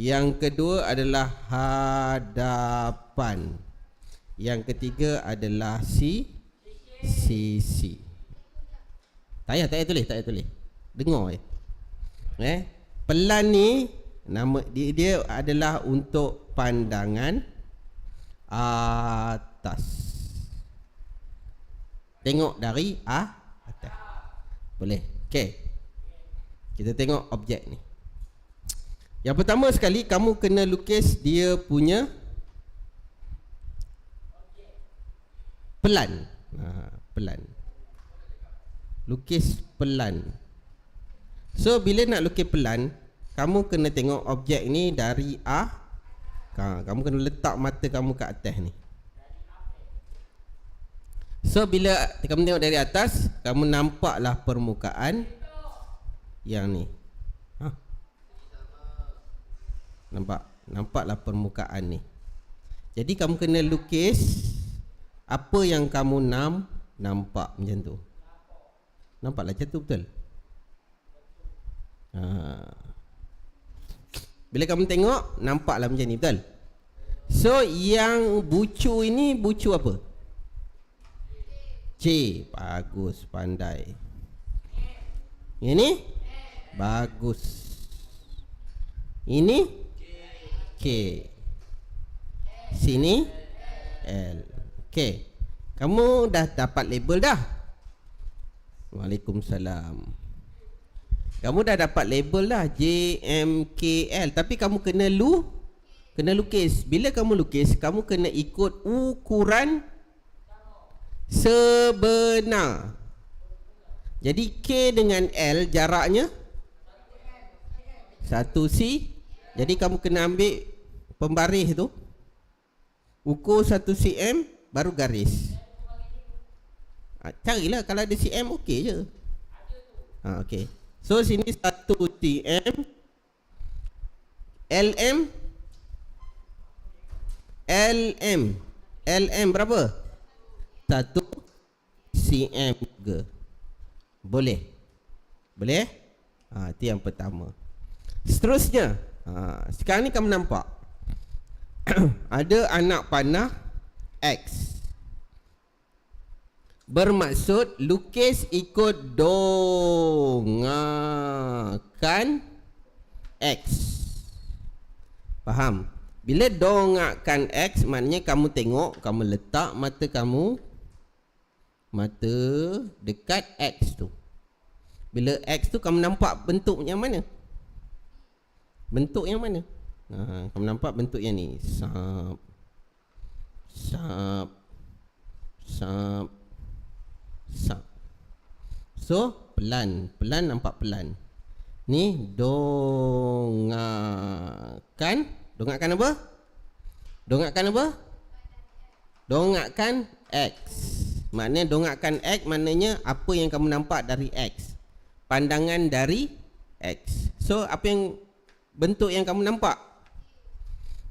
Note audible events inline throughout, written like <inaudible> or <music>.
Yang kedua adalah hadapan. Yang ketiga adalah si sisi. Tak payah, tak payah tulis, tak payah tulis. Dengar je. Eh, pelan ni nama dia, dia adalah untuk pandangan atas. Tengok dari ah atas. Boleh. Okey. Kita tengok objek ni. Yang pertama sekali kamu kena lukis dia punya pelan. Ha, pelan. Lukis pelan. So bila nak lukis pelan, kamu kena tengok objek ni dari A. Ha, kamu kena letak mata kamu ke atas ni. So bila kamu tengok dari atas, kamu nampaklah permukaan yang ni. Ha. Nampak? Nampaklah permukaan ni. Jadi kamu kena lukis apa yang kamu nam nampak macam tu. Nampaklah macam tu betul. Ha. Bila kamu tengok nampaklah macam ni betul. So yang bucu ini bucu apa? C. Bagus pandai. Ini bagus. Ini K. Sini L. Okey. Kamu dah dapat label dah? Waalaikumsalam. Kamu dah dapat label dah J M K L tapi kamu kena lu kena lukis. Bila kamu lukis, kamu kena ikut ukuran sebenar. Jadi K dengan L jaraknya 1 C. Jadi kamu kena ambil pembaris tu. Ukur 1 cm baru garis. Ha, carilah kalau ada cm okey je. Ha, okey. So sini 1 cm LM LM LM berapa? 1 cm ke? Boleh. Boleh? Ha, itu yang pertama. Seterusnya, ha, sekarang ni kamu nampak <coughs> ada anak panah X Bermaksud lukis ikut dongakan X Faham? Bila dongakan X maknanya kamu tengok Kamu letak mata kamu Mata dekat X tu Bila X tu kamu nampak bentuk yang mana? Bentuk yang mana? Ha, kamu nampak bentuk yang ni? Sap. Sap. Sap. Sap. So pelan. Pelan nampak pelan. Ni Dongakan Dongakan apa? Dongakan apa? Dongakan X. Maknanya dongakan X Maknanya apa yang kamu nampak dari X. Pandangan dari X. So apa yang Bentuk yang kamu nampak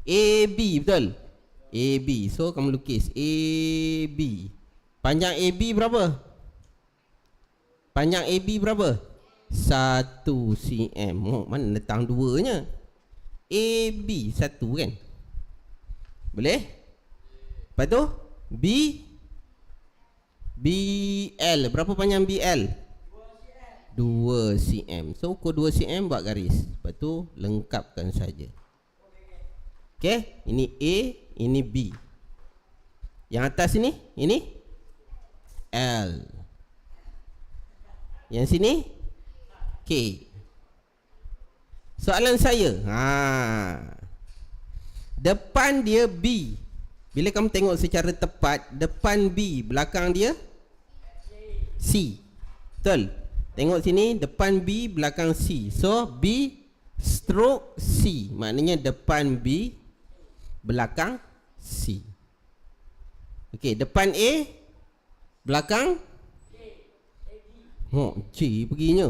AB betul? AB. So kamu lukis AB. Panjang AB berapa? Panjang AB berapa? 1 cm. Oh, mana letang duanya? AB satu kan? Boleh? Lepas tu B BL berapa panjang BL? 2 cm. So ukur 2 cm buat garis. Lepas tu lengkapkan saja. Okey, ini A, ini B. Yang atas ini, ini L. Yang sini K. Soalan saya, ha. Depan dia B. Bila kamu tengok secara tepat, depan B, belakang dia C. Betul? Tengok sini, depan B, belakang C. So, B stroke C. Maknanya depan B, belakang C. Okey, depan A, belakang Oh, C perginya.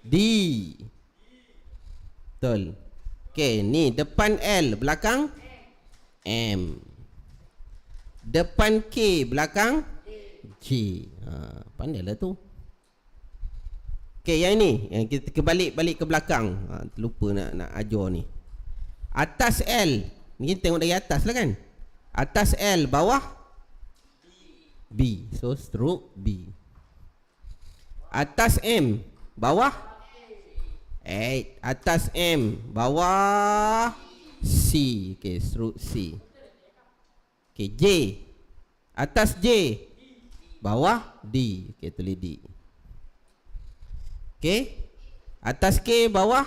D. Betul. Okey, ni depan L, belakang M. Depan K, belakang J. Ha, pandailah tu. Okey, yang ini, yang kita kebalik balik ke belakang. Ha, lupa nak nak ajar ni. Atas L. Ni tengok dari atas lah kan. Atas L, bawah B. So stroke B. Atas M, bawah A. Atas M, bawah C. Okay, stroke C. Okay, J. Atas J, bawah D. Okay, tulis D. Okay. Atas K, bawah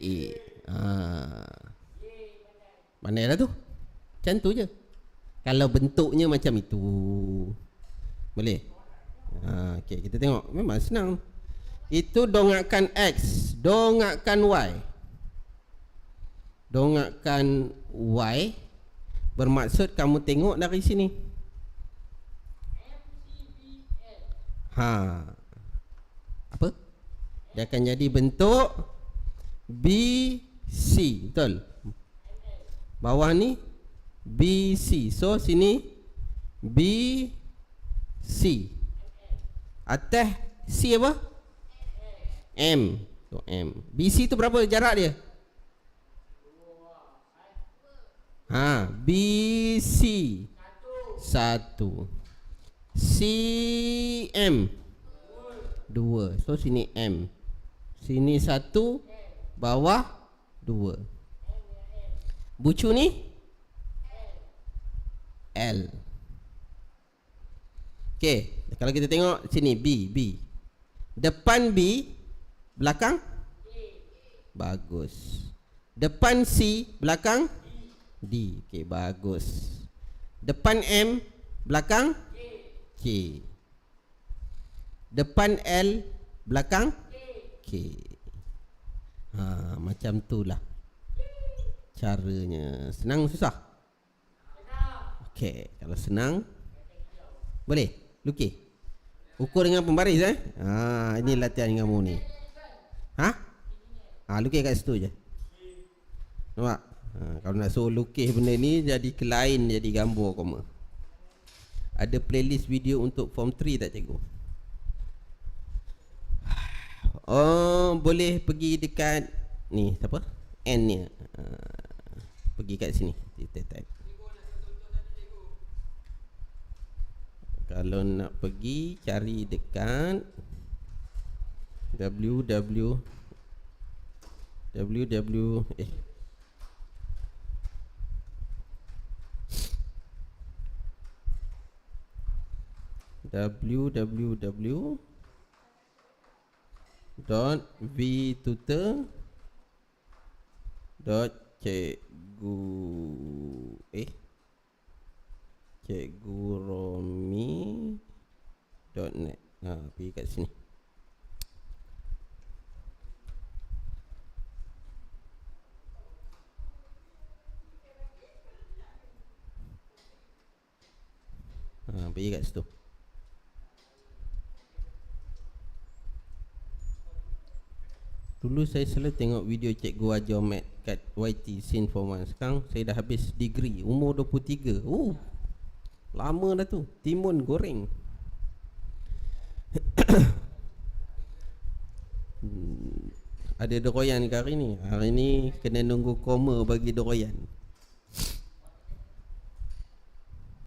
A. Ah. Mana dah tu? Macam tu je. Kalau bentuknya macam itu. Boleh? Ha, okay, kita tengok. Memang senang. Itu dongakkan X. Dongakkan Y. Dongakkan Y. Bermaksud kamu tengok dari sini. Ha. Apa? Dia akan jadi bentuk B C. Betul? Bawah ni BC. So sini B C. Atas C apa? M. So M. BC tu berapa jarak dia? Ha, BC. Satu. CM. Dua. So sini M. Sini satu. Bawah dua. Bucu ni? L. Okay Kalau kita tengok sini B B. Depan B Belakang? Bagus. Depan C Belakang? D. Okay bagus. Depan M Belakang? K. Depan L Belakang? K. Ha, Macam tu lah caranya senang susah? Okey kalau senang boleh lukis. Ukur dengan pembaris eh? Ha ini latihan kamu ni. Ha? Ha lukis kat situ je. Nampak? Ha, kalau nak suruh lukis benda ni jadi kelain jadi gambar koma ada playlist video untuk form 3 tak cikgu? Oh, boleh pergi dekat ni siapa? N ni. Uh, pergi kat sini. Kalau nak pergi cari dekat www www eh. Www dot vtutor dot cikgu eh? Cikgu romi dot net. Ha pergi kat sini. Ha pergi kat situ. Dulu saya selalu tengok video Cikgu Ajar Mat kat YT Scene for One Sekarang saya dah habis degree. Umur 23 Oh Lama dah tu. Timun goreng. <coughs> Hmm, Ada doroyan ke hari ni? Hari ni kena nunggu koma bagi doroyan